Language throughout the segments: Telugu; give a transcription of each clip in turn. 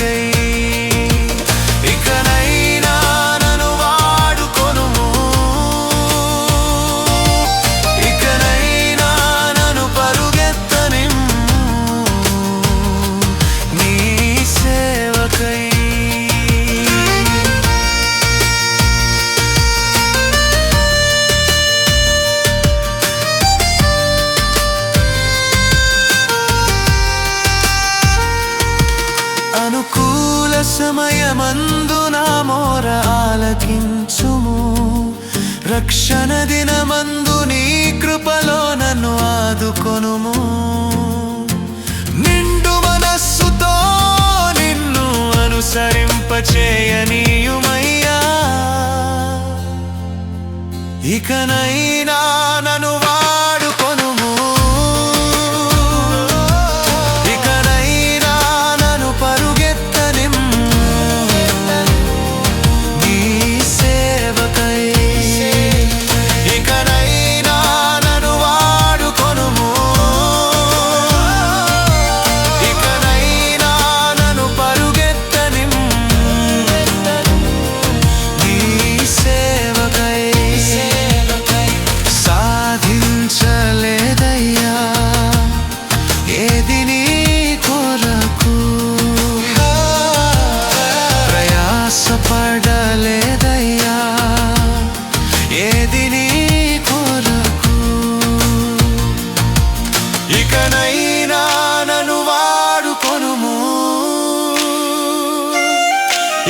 say సమయమందున మోర ఆలకించుము. రక్షణ దినమందు నీ కృపలో నన్ను ఆదుకొనుము. నిండు మనస్సుతో నిన్ను అనుసరింపచేయనీయుమయ్యా. ఇకనైనా నను ఇకనైనా నన్ను వాడుకొనుము.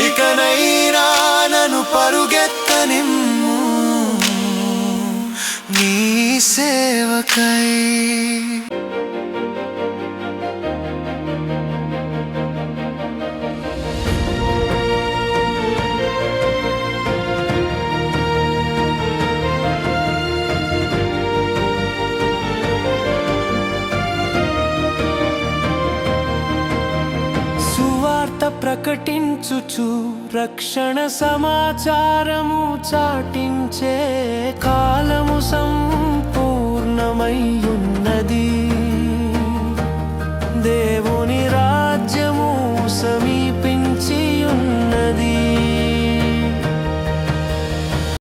ఇకనైనా నన్ను పరుగెత్తనిమ్ము. నీ సేవకై. ప్రకటించుచు రక్షణ సమాచారము చాటించే కాలం